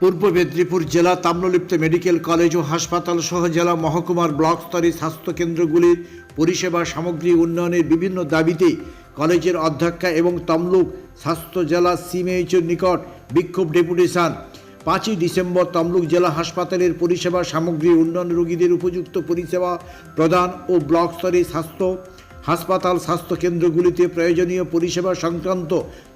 পূর্ব মেদিনীপুর জেলা Tamralipta medical college ও হাসপাতাল সহ জেলা মহকুমার ব্লক স্তরের স্বাস্থ্যকেন্দ্রগুলির পরিষেবা সামগ্রী উন্নয়নের বিভিন্ন দাবিতে কলেজের অধ্যক্ষা এবং তমলুক স্বাস্থ্য জেলা সিমএইচের নিকট বিক্ষোভ ডেপুটেশন। পাঁচই ডিসেম্বর তমলুক জেলা হাসপাতালের পরিষেবা সামগ্রী উন্নয়ন রোগীদের উপযুক্ত পরিষেবা প্রদান ও ব্লক স্তরে স্বাস্থ্য, হাসপাতাল স্বাস্থ্যকেন্দ্রগুলিতে প্রয়োজনীয় পরিষেবা সংক্রান্ত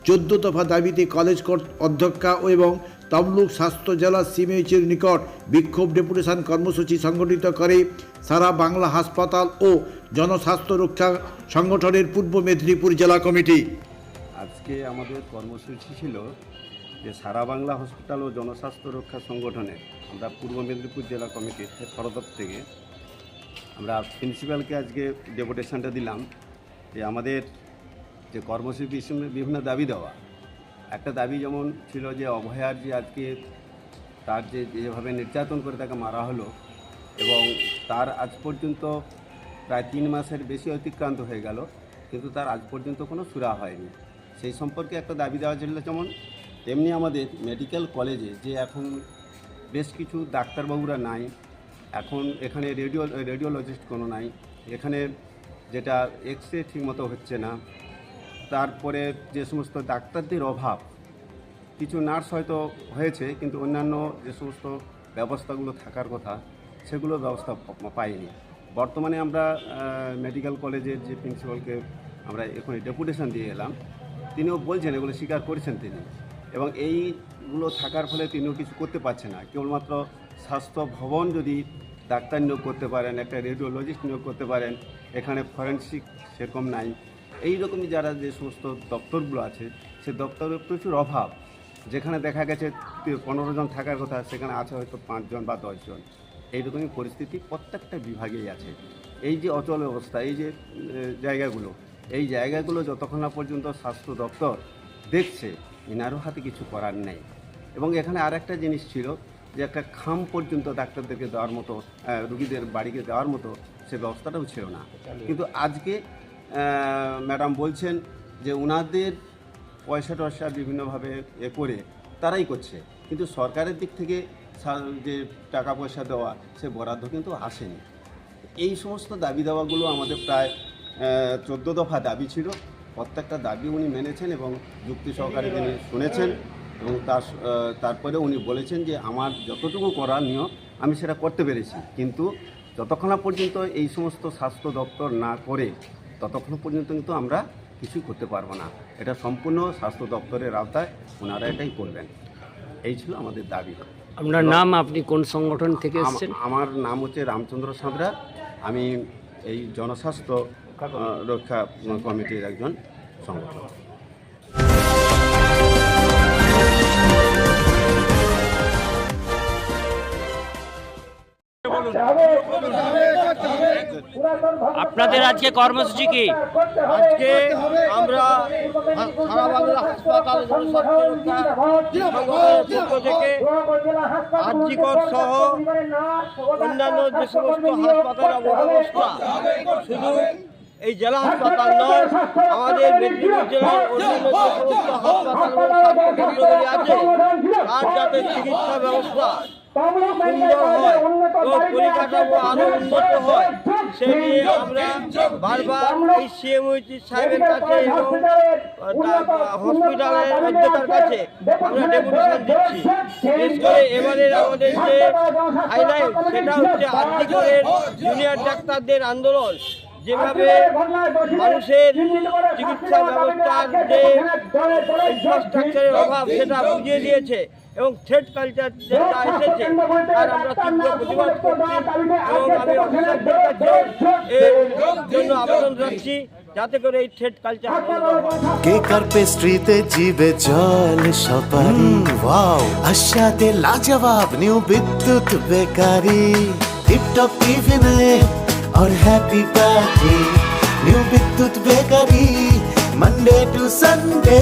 চোদ্দ দফা দাবিতে কলেজ অধ্যক্ষা এবং তমলুক স্বাস্থ্য জেলা সিমএইচের নিকট বিক্ষোভ ডেপুটেশন কর্মসূচি সংগঠিত করে সারা বাংলা হাসপাতাল ও জনস্বাস্থ্য রক্ষা সংগঠনের পূর্ব মেদিনীপুর জেলা কমিটি। আজকে আমাদের কর্মসূচি ছিল যে সারা বাংলা হসপিটাল ও জনস্বাস্থ্য রক্ষা সংগঠনে আমরা পূর্ব মেদিনীপুর জেলা কমিটির তরফ থেকে আমরা প্রিন্সিপালকে আজকে ডেপুটেশনটা দিলাম যে আমাদের যে কর্মসূচি, বিভিন্ন দাবি দেওয়া একটা দাবি যেমন ছিল যে অভয়ার যে আজকে তার যে যেভাবে নির্যাতন করে তাকে মারা হলো এবং তার আজ পর্যন্ত প্রায় তিন মাসের বেশি অতিক্রান্ত হয়ে গেল, কিন্তু তার আজ পর্যন্ত কোনো সুরা হয়নি। সেই সম্পর্কে একটা দাবি দেওয়া ছিল যেমন তেমনি আমাদের মেডিকেল কলেজে যে এখন বেশ কিছু ডাক্তারবাবুরা নাই, এখন এখানে রেডিও, রেডিওলজিস্ট কোনো নাই, এখানে যেটা এক্স রে ঠিকমতো হচ্ছে না তারপরে যে সমস্ত ডাক্তারদের অভাব, কিছু নার্স হয়তো হয়েছে, কিন্তু অন্যান্য যে সমস্ত ব্যবস্থাগুলো থাকার কথা, সেগুলো ব্যবস্থা পাইনি। বর্তমানে আমরা মেডিকেল কলেজের যে প্রিন্সিপালকে আমরা এখন ডেপুটেশন দিয়ে এলাম, তিনিও বলছেন, এগুলো স্বীকার করেছেন তিনি। এবং এইগুলো থাকার ফলে তিনিও কিছু করতে পারছে না। কেবলমাত্র স্বাস্থ্য ভবন যদি ডাক্তার নিয়োগ করতে পারেন, একটা রেডিওলজিস্ট নিয়োগ করতে পারেন, এখানে ফরেন্সিক সেরকম নাই। এই রকমই যারা যে সমস্ত দপ্তরগুলো আছে, সে দপ্তরে প্রচুর অভাব। যেখানে দেখা গেছে, পনেরো জন থাকার কথা, সেখানে আছে হয়তো পাঁচজন বা দশজন এইরকমই পরিস্থিতি প্রত্যেকটা বিভাগেই আছে। এই যে অচল অবস্থা, এই যে জায়গাগুলো, এই জায়গাগুলো যতক্ষণ না পর্যন্ত স্বাস্থ্য দপ্তর দেখছে, এনারও হাতে কিছু করার নেই। এবং এখানে আর একটা জিনিস ছিল যে, একটা খাম পর্যন্ত ডাক্তারদেরকে দেওয়ার মতো রুগীদের বাড়িকে দেওয়ার মতো সে ব্যবস্থাটাও ছিল না। কিন্তু আজকে ম্যাডাম বলছেন যে ওনাদের পয়সা টয়সা বিভিন্নভাবে এ করে তারাই করছে। কিন্তু সরকারের দিক থেকে যে টাকা পয়সা দেওয়া, সে বরাদ্দ কিন্তু আসেনি। এই সমস্ত দাবি দাওয়াগুলো আমাদের প্রায় চোদ্দ দফা দাবি ছিল। প্রত্যেকটা দাবি উনি মেনেছেন এবং যুক্তি সহকারে তিনি শুনেছেন এবং তার তারপরে উনি বলেছেন যে আমার যতটুকু করণীয় আমি সেটা করতে পেরেছি। কিন্তু যতক্ষণ পর্যন্ত এই সমস্ত স্বাস্থ্য দপ্তর না করে ততক্ষণ পর্যন্ত কিন্তু আমরা কিছুই করতে পারব না। এটা সম্পূর্ণ স্বাস্থ্য দপ্তরের আওতায় ওনারা এটাই করবেন। এই ছিল আমাদের দাবি। আপনার নাম আপনি কোন সংগঠন থেকে এসেছেন? আমার নাম হচ্ছে রামচন্দ্র সাঁতরা। আমি এই জনস্বাস্থ্য রক্ষা কমিটির একজন সংগঠন আপনাদের আজকে কর্মসূচি কি? আজকে আমরা হাসপাতাল থেকে সহ অন্যান্য যে সমস্ত হাসপাতালের অবস্থা, শুধু এই জেলা হাসপাতাল নয়, আমাদের মেদিনীপুর জেলার অন্যান্য হাসপাতাল আছে যাতে চিকিৎসা ব্যবস্থা সুন্দর হয় এবং পরিকাঠামো আরও উন্নত হয় সে নিয়ে আমরা বারবার এই সিএমওইটি সাহেবের কাছে এবং হসপিটালের কাছে আমরা ডেপুটেশন দিচ্ছি। বিশেষ করে এবারের আমাদের যে হাইলাইট সেটা হচ্ছে আর্থিকরের জুনিয়র ডাক্তারদের আন্দোলন। যেভাবে মানুষের চিকিৎসা ব্যবস্থার যে ইনফ্রাস্ট্রাকচারের অভাব সেটা বুঝিয়ে দিয়েছে। এবং থ্রেড কালচার যেটা এসেছে তার আমরা তীব্র প্রতিবাদ করছি এবং আমি অফিসারদের কাছে এর জন্য আবেদন রাখছি যাতে করে এই থ্রেড কালচার বন্ধ হয় কেক আর পেস্ট্রিতে জিবে জল সপারি ওয়াও আশাতে লাজবাব নিউ বিদ্যুৎ বেকারি টিপটপ টিফিনে और happy party new Bidyut bakery Monday to Sunday